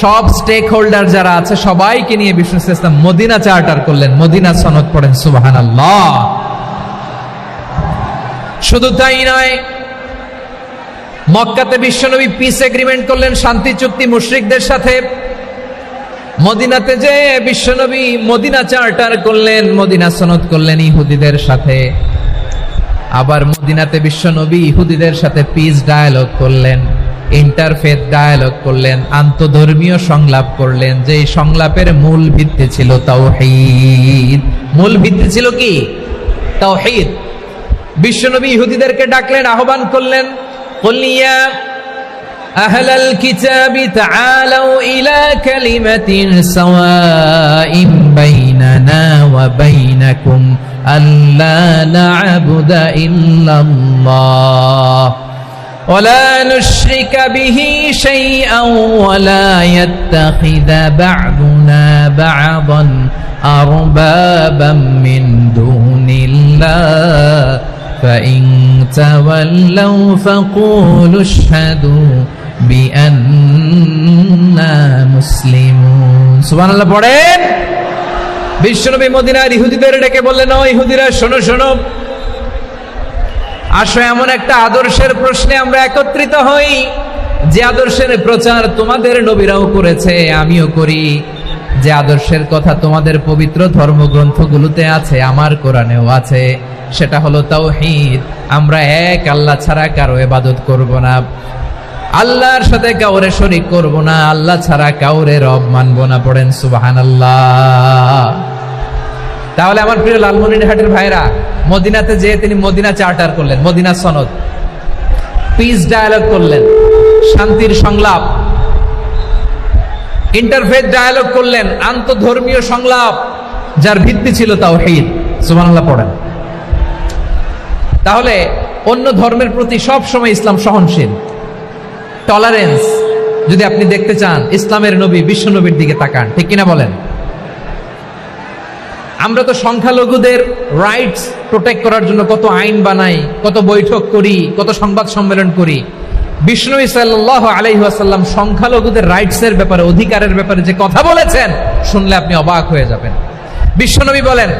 সব stake holder যারা আছে, সবাইকে নিয়ে বিষ্ণু ইসলাম মদিনা চার্টার করলেন। মদিনা সনদ পড়েন সুবাহান শুধু তাই নয়, মক্কাতে বিশ্বনবী পিস এগ্রিমেন্ট করলেন, শান্তি চুক্তি মুশরিকদের সাথে। মদিনাতে যে বিশ্বনবী মদিনা চার্টার করলেন, মদিনা সনদ করলেন ইহুদিদের সাথে। আবার মদিনাতে বিশ্বনবী ইহুদিদের সাথে পিস ডায়ালগ করলেন। ইন্টারফেথ ডায়ালগ করলেন আন্তধর্মীয় সংলাপ করলেন যে এই সংলাপের মূল ভিত্তি ছিল তাওহীদ মূল ভিত্তি ছিল কি তাওহীদ বিশ্বনবী ইহুদিদেরকে ডাকলেন আহ্বান করলেন قل يا أهل الكتاب تعالوا إلى كلمة سواء بيننا وبينكم ألا نعبد إلا الله ولا نشرك به شيئا ولا يتخذ بعضنا بعضا أربابا من دون الله فإن تولوا فقولوا اشهدوا بأننا مسلمون سبحان الله পড়েন বিশ্বনবী মদিনার ইহুদিদের ডেকে বললেন ও ইহুদিরা শোনো শোনো আসো, এমন একটা আদর্শের প্রশ্নে আমরা একত্রিত হই। যে আদর্শের প্রচার তোমাদের নবীরাও করেছে, আমিও করি। যে আদর্শের কথা তোমাদের পবিত্র ধর্মগ্রন্থগুলোতে আছে, আমার কোরআনেও আছে, সেটা হলো তাও আমরা এক, আল্লাহ ছাড়া কারও এবাদত করব না। আল্লাহর সাথে কাউরে শরিক করব না, আল্লাহ ছাড়া কাউরে রব মানব না, পড়েন সুবহানাল্লাহ। তাহলে আমার প্রিয় লালমনিরহাটের ভাইরা, মদিনাতে যেয়ে তিনি মদিনা চার্টার করলেন, মদিনা সনদ। পিস ডায়ালগ করলেন, শান্তির সংলাপ। ইন্টারফেথ ডায়ালগ করলেন, আন্তধর্মীয় সংলাপ, যার ভিত্তি ছিল তাওহীদ। সুবহানাল্লাহ পড়েন। তাহলে অন্য ধর্মের প্রতি সব সময় ইসলাম সহনশীল। টলারেন্স যদি আপনি দেখতে চান, ইসলামের নবী বিশ্ব নবীর দিকে তাকান, ঠিক কিনা বলেন? আমরা তো সংখ্যালঘুদের রাইটস প্রোটেক্ট করার জন্য কত আইন বানাই, কত বৈঠক করি, কত সংবাদ সম্মেলন করি। বিষ্ণু সাল্লাহ আলাইহাসাল্লাম সংখ্যালঘুদের রাইটসের ব্যাপারে, অধিকারের ব্যাপারে যে কথা বলেছেন, শুনলে আপনি অবাক হয়ে যাবেন। বিশ্বনবী বলেন,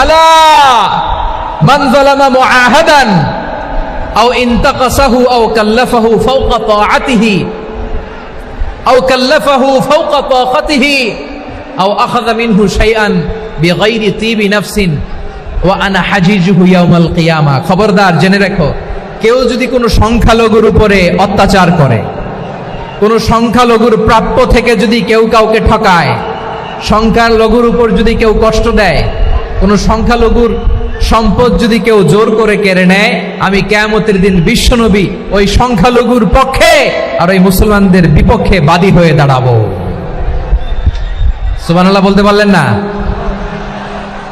আলা আও আও কাল্লাফাহু আও কাল্লাফাহু আও বিগাইরি তিবি নাফসিন ওয়া আনা হাজিজুহু ইয়াউমাল কিয়ামা। খবরদার, জেনে রেখো, কেউ যদি কোনো সংখ্যালঘুর উপরে অত্যাচার করে, কোনো সংখ্যালঘুর প্রাপ্য থেকে যদি কেউ কাউকে ঠকায়, সংখ্যালঘুর উপর যদি কেউ কষ্ট দেয়, কোনো সংখ্যালঘুর সম্পদ যদি কেউ জোর করে কেড়ে নেয়, আমি কেয়ামতের দিন বিশ্বনবী ওই সংখ্যালঘুর পক্ষে আর ওই মুসলমানদের বিপক্ষে বাদী হয়ে দাঁড়াবো। সুবহানাল্লাহ, বলতে পারলেন না?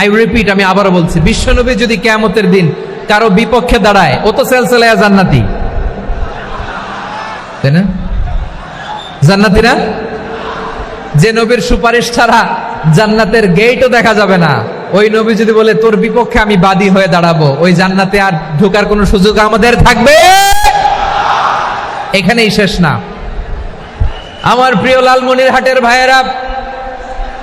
আই রিপিট আমি আবারও বলছি, বিশ্বনবী যদি কেয়ামতের দিন কারও বিপক্ষে দাঁড়ায়, ও তো সেলসেলায়া জান্নাতি। তাই না? জান্নাতি না যে নবীর সুপারিশ ছাড়া জান্নাতের গেটও দেখা যাবে না। ওই নবী যদি বলে, তোর বিপক্ষে আমি বাদী হয়ে দাঁড়াবো, ওই জান্নাতে আর ঢোকার কোনো সুযোগ আমাদের থাকবে? এখানেই শেষ না। আমার প্রিয় লালমনির হাটের ভাইয়েরা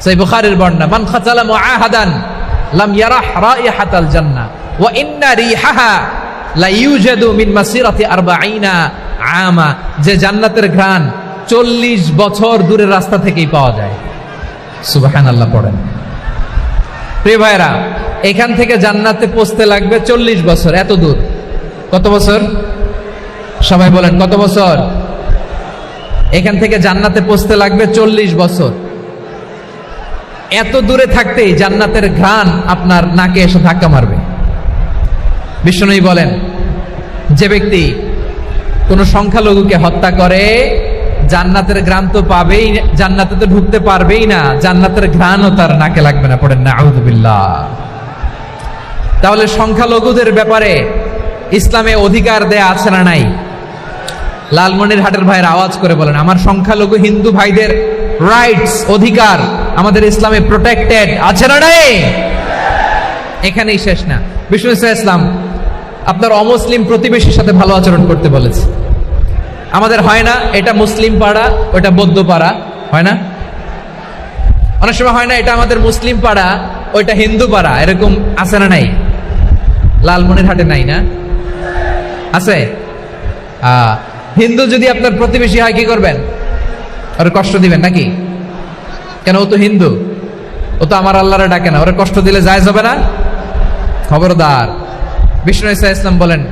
সেই বুখারের বর্ণনা, মান খাতালা মুআহাদান লাম ইয়ারাহ রাইহাতাল জান্নাহ, ওয়া ইন্না রিহাহা লা ইউজাদু মিন মাসিরাতি 40 আমা যে জান্নাতের ঘ্রাণ 40 বছর দূরের রাস্তা থেকেই পাওয়া যায়। সুবহানাল্লাহ, পড়েন। প্রিয় ভাইরা এখান থেকে জান্নাতে পৌঁছতে লাগবে 40 বছর, এত দূর। কত বছর? সবাই বলেন, কত বছর? এখান থেকে জান্নাতে পৌঁছতে লাগবে 40 বছর। এত দূরে থাকতেই জান্নাতের ঘ্রাণ আপনার নাকে এসে ধাক্কা মারবে। বিষ্ণুই বলেন, যে ব্যক্তি কোনো সংখ্যালঘুকে হত্যা করে, জান্নাতের ঘ্রাণ তো পাবেই জান্নাতে তো ঢুকতে পারবেই না, জান্নাতের ঘ্রাণও তার নাকে লাগবে না। পড়েন না আউদুবিল্লাহ তাহলে সংখ্যালঘুদের ব্যাপারে ইসলামে অধিকার দেয়া আছে না নাই? লালমনির হাটের ভাইয়ের আওয়াজ করে বলেন, আমার সংখ্যালঘু হিন্দু ভাইদের রাইটস অধিকার আমাদের ইসলামে প্রোটেক্টেড আছে না নাই? এখানেই শেষ না। বিষ্ণু ইসলাম, আপনার অমুসলিম প্রতিবেশীর সাথে ভালো আচরণ করতে বলেছে। আমাদের হয় না, এটা মুসলিম পাড়া, ওটা বৌদ্ধ পাড়া। হয় না? অনেক সময় হয় না, এটা আমাদের মুসলিম পাড়া, ওইটা হিন্দু পাড়া। এরকম আছে না নাই? লালমনির হাটে নাই না? আছে? হিন্দু যদি আপনার প্রতিবেশী হয়, কি করবেন? ওর কষ্ট দিবেন নাকি? কেন, ও তো হিন্দু। ও তো আমার আল্লাহরে ডাকে না। ওরা কষ্ট দিলে যায় যাবে না? খবরদার। বিষ্ণু ইসা ইসলাম বলেন,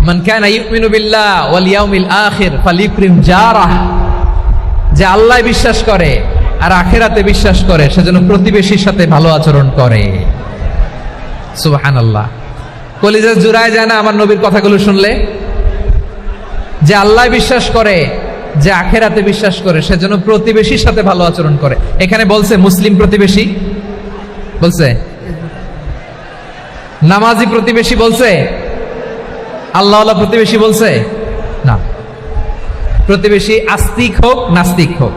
মান কানা ইউমিনু বিল্লাহ ওয়াল ইয়াউমিল আখির ফালিউকরিম জারাহ। যে আল্লাহ বিশ্বাস করে আর আখেরাতে বিশ্বাস করে সেজন্য প্রতিবেশীর সাথে ভালো আচরণ করে। সুবহানাল্লাহ। কলিজা জুড়ায় যায় না আমার নবীর কথাগুলো শুনলে? যে আল্লাহ বিশ্বাস করে যে আখেরাতে বিশ্বাস করে সেজন্য প্রতিবেশীর সাথে ভালো আচরণ করে। এখানে বলছে মুসলিম প্রতিবেশী। বলছে? নামাজি প্রতিবেশী বলছে? আল্লাহ প্রতিবেশী বলছে? না। প্রতিবেশী আস্তিক হোক, নাস্তিক হোক।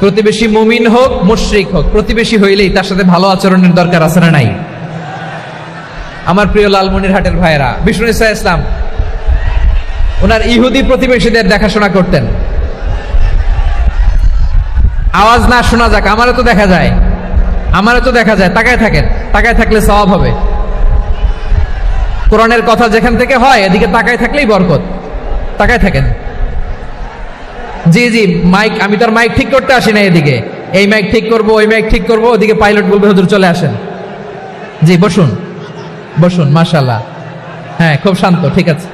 প্রতিবেশী মুমিন হোক, মুশরিক হোক। প্রতিবেশী হইলেই তার সাথে ভালো আচরণের দরকার আছে না নাই? আমার প্রিয় লালমনির হাটের ভাইয়েরা, বিষ্ণু ইসা ইসলাম ওনার ইহুদি প্রতিবেশীদের দেখাশোনা করতেন। আওয়াজ না শোনা যাক, আমারও তো দেখা যায়। আমারও তো দেখা যায়, তাকায় থাকেন, তাকায় থাকলে সওয়াব হবে। কোরআনের কথা যেখান থেকে হয়, এদিকে তাকায় থাকলেই বরকত। তাকায় থাকেন। জি জি, মাইক, আমি তো আর মাইক ঠিক করতে আসি না এদিকে। এই মাইক ঠিক করব, ওই মাইক ঠিক করব, ওদিকে পাইলট বলবে, হুজুর চলে আসেন। জি, বসুন। বসুন মাশাল্লাহ হ্যাঁ খুব শান্ত, ঠিক আছে।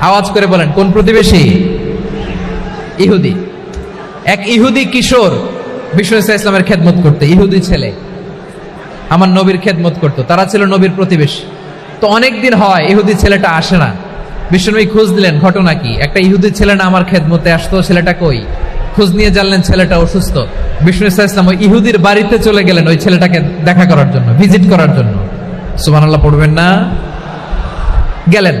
আওয়াজ করে বলেন, কোন প্রতিবেশী? ইহুদি। এক ইহুদি কিশোর ইসা ইসলামের খেদমত করতে, ইহুদি ছেলে। আমার নবীর খেদমত করতো, তারা ছিল নবীর প্রতিবেশী। তো অনেক দিন হয় ইহুদি ছেলেটা আসে না। বিষ্ণুনবী খোঁজ দিলেন, ঘটনা কি? একটা ইহুদি ছেলে না আমার খেদমতে আসতো, ছেলেটা কই? খোঁজ নিয়ে জানলেন ছেলেটা অসুস্থ। বিষ্ণু ইসা ইসলাম ওই ইহুদির বাড়িতে চলে গেলেন ওই ছেলেটাকে দেখা করার জন্য, ভিজিট করার জন্য। সুমান আল্লাহ পড়বেন না? গেলেন।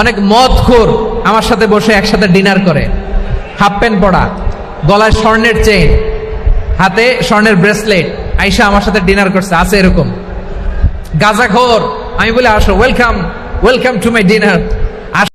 অনেক মদ খোর আমার সাথে বসে একসাথে ডিনার করে। হাফ প্যান্ট পরা, গলায় স্বর্ণের চেইন, হাতে স্বর্ণের ব্রেসলেট। আইসা আমার সাথে ডিনার করছে, আছে এরকম। গাজাখোর, আমি বলে, আসো welcome welcome to my dinner